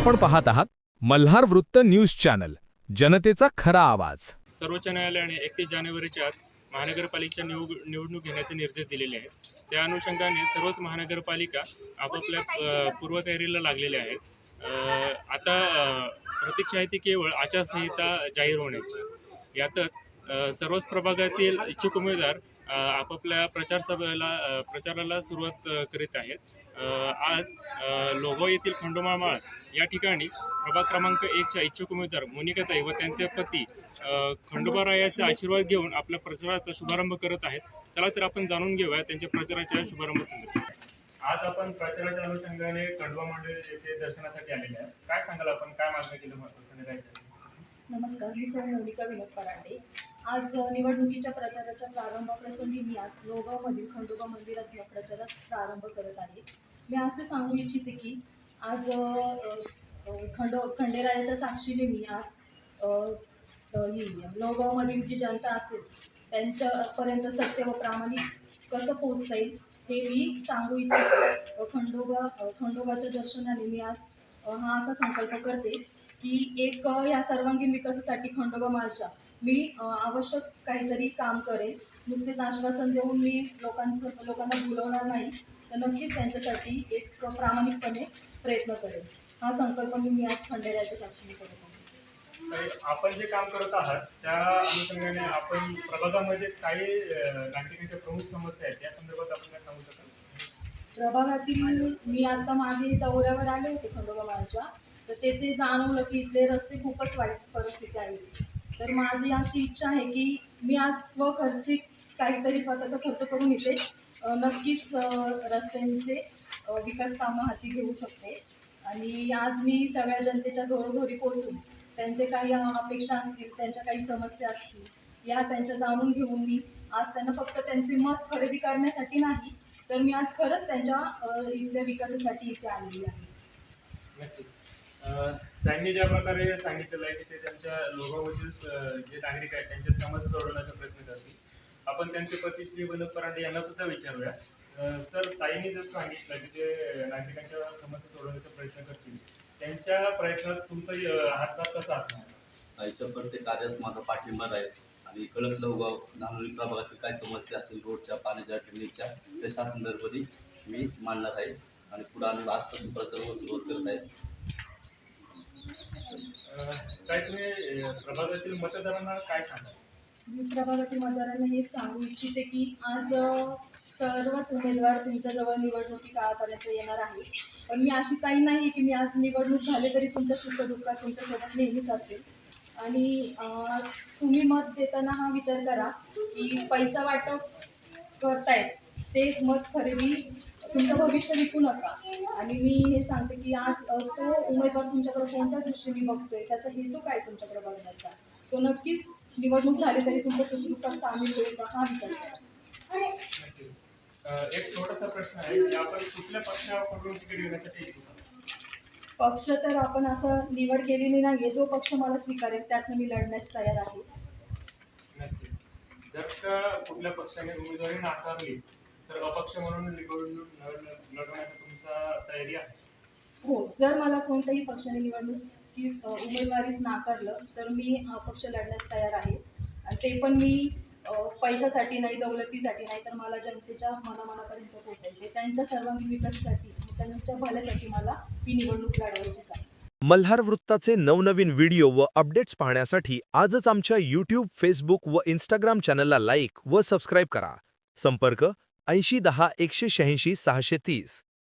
पाहत आहात मल्हार वृत्त न्यूज चॅनल जनतेचा खरा आवाज. सर्वोच्च न्यायालयाने एकतीस जानेवारीच्या आत महानगरपालिकेच्या निवड निवडणूक घेण्याचे निर्देश दिलेले आहेत. त्या अनुषंगाने सर्वच महानगरपालिका आपापल्या पूर्वतयारीला लागलेल्या आहेत. आता प्रतीक्षा आहे ती केवळ आचारसंहिता जाहीर होण्याची. यातच सर्वच प्रभागातील इच्छुक उमेदवार आपापल्या प्रचार सभेला प्रचाराला सुरुवात करीत आहेत. आज लोगो लोगाव येथील खंडोमाळ या ठिकाणी प्रभाग क्रमांक एकच्या इच्छुक उमेदवार मोनिकाताई व त्यांचे पती खंडोबारायाचा आशीर्वाद घेऊन आपल्या प्रचाराचा शुभारंभ करत आहेत. चला तर आपण जाणून घेऊया त्यांच्या प्रचाराच्या शुभारंभ संदर्भात. आज आपण प्रचाराच्या अनुषंगाने खंडोबा मंडळ येथे दर्शनासाठी आलेले आहेत. काय सांगाल आपण? काय मागणी केली? नमस्कार मी सौ मोनिका विनोद परांडे. आज निवडणुकीच्या प्रचाराच्या प्रारंभाप्रसंगी मी आज लोगावमधील खंडोबा मंदिरात या प्रचारात प्रारंभ करत आहे. मी असे सांगू इच्छिते की आज खंडो खंडेरायाच्या साक्षीने मी आज ही लोगावमधील जी जनता असेल त्यांच्यापर्यंत सत्य व प्रामाणिक कसं पोचता येईल हे मी सांगू इच्छिते. खंडोबा खंडोबाच्या दर्शनाने मी आज हा असा संकल्प करते की एक या सर्वांगीण विकासासाठी खंडोबा माळच्या मी आवश्यक काहीतरी काम करेन. नुसतेच आश्वासन देऊन मी लोकांचं लोकांना बोलवणार नाही तर नक्कीच त्यांच्यासाठी एक प्रामाणिकपणे प्रयत्न करेन. हा संकल्प मी मी आज खंडेरायाच्या साक्षीने करत आहे. आपण जे काम करत आहात त्या अनुषंगाने आपण प्रभागामध्ये काही नागरिकांच्या प्रमुख समस्या आहेत या संदर्भात आपण काय सांगू शकाल? प्रभागातील मी आता मागे दौऱ्यावर आले होते खंडोबा माळच्या तर तेथे जाणवलं की इथले रस्ते खूपच वाईट परिस्थिती आहे. तर माझी अशी इच्छा आहे की मी आज स्वखर्चिक काहीतरी स्वतःचा खर्च करून इथे नक्कीच रस्त्यांचे विकास कामं हाती घेऊ शकते. आणि आज मी सगळ्या जनतेच्या घरोघरी पोहोचून त्यांचे काही अपेक्षा असतील त्यांच्या काही समस्या असतील या त्यांच्या जाणून घेऊन मी आज त्यांना फक्त त्यांचे मत खरेदी करण्यासाठी नाही तर मी आज खरंच त्यांच्या इथल्या विकासासाठी इथे आलेली आहे. त्यांनी ज्या प्रकारे सांगितलेलं आहे की ते त्यांच्या लोगावरील जे नागरिक आहेत त्यांच्या समस्या सोडवण्याचा प्रयत्न करतील. आपण त्यांचे पती श्री वल्लभ परांडे यांना सुद्धा विचारूया. तर ताईंनी जर सांगितलं की ते नागरिकांच्या समस्या सोडवण्याचा प्रयत्न करतील त्यांच्या प्रयत्नात तुमचा हातभार कसा असणार? आईच्या प्रत्येक कार्यास माझा पाठिंबा राहील आणि कळस लवगाव नांदुरी प्रभागातील काय समस्या असेल रोडच्या पाण्याच्या टिमणीच्या त्या संदर्भाने मी मांडणार आहे आणि पुढे आम्ही आजपासून प्रचार सुरुवात करत आहे. काय तुम्ही प्रभागातील मतदारांना काय मी प्रभागातील मतदारांना हे सांगू इच्छिते की आज सर्वच उमेदवार तुमच्याजवळ निवडणुकी काळापर्यंत येणार आहे पण मी अशी काही नाही की मी आज निवडणूक झाले तरी तुमच्या सुखदुःखात तुमच्यासोबत नेहमीच असेल. आणि तुम्ही मत देताना हा विचार करा की पैसा वाटप करतायत ते मत खरेदी तुमचं भविष्य विकू नका. आणि मी हे सांगते की आज तो उमेदवार तुमच्याकडे कोणत्या दृष्टीने बघतोय त्याचा हेतू काय तुमच्याकडे बघण्याचा? तो नक्कीच निवडणूक झाली तरी तुमच्या सुखदुःखात सामील होईल का? हा विचार करा. एक छोटासा प्रश्न आहे की आपण कुठल्या पक्षाकडून तिकीट घेण्यासाठी? पक्ष तर आपण असं निवड केलेली नाहीये जो पक्ष मला स्वीकारेल त्यातनं मी लढण्यास तयार आहे. जर कुठल्या पक्षाने उमेदवारी नाकारली तर अपक्ष म्हणून निवडणूक लढवण्याची तुमचा तयारी आहे? हो जर मला कोणत्याही पक्षाने निवडणुकीस अ, उमेदवारीस नाकारलं तर मी पक्ष लढण्यास तयार आहे. आणि ते पण मी पैशासाठी नाही दौलतीसाठी नाही तर मला जनतेच्या मनामनापर्यंत पोहोचायचे त्यांच्या सर्वांगीण विकासासाठी त्यांच्या भल्यासाठी मला ही निवडणूक लढवायचीच आहे. मल्हार वृत्ताचे नवनवीन व्हिडिओ व अपडेट्स पाहण्यासाठी आजच आमच्या यूट्यूब फेसबुक व इंस्टाग्राम चॅनलला लाईक व सबस्क्राईब करा. संपर्क ऐंशी दहा एकशे शहाऐंशी सहाशे तीस.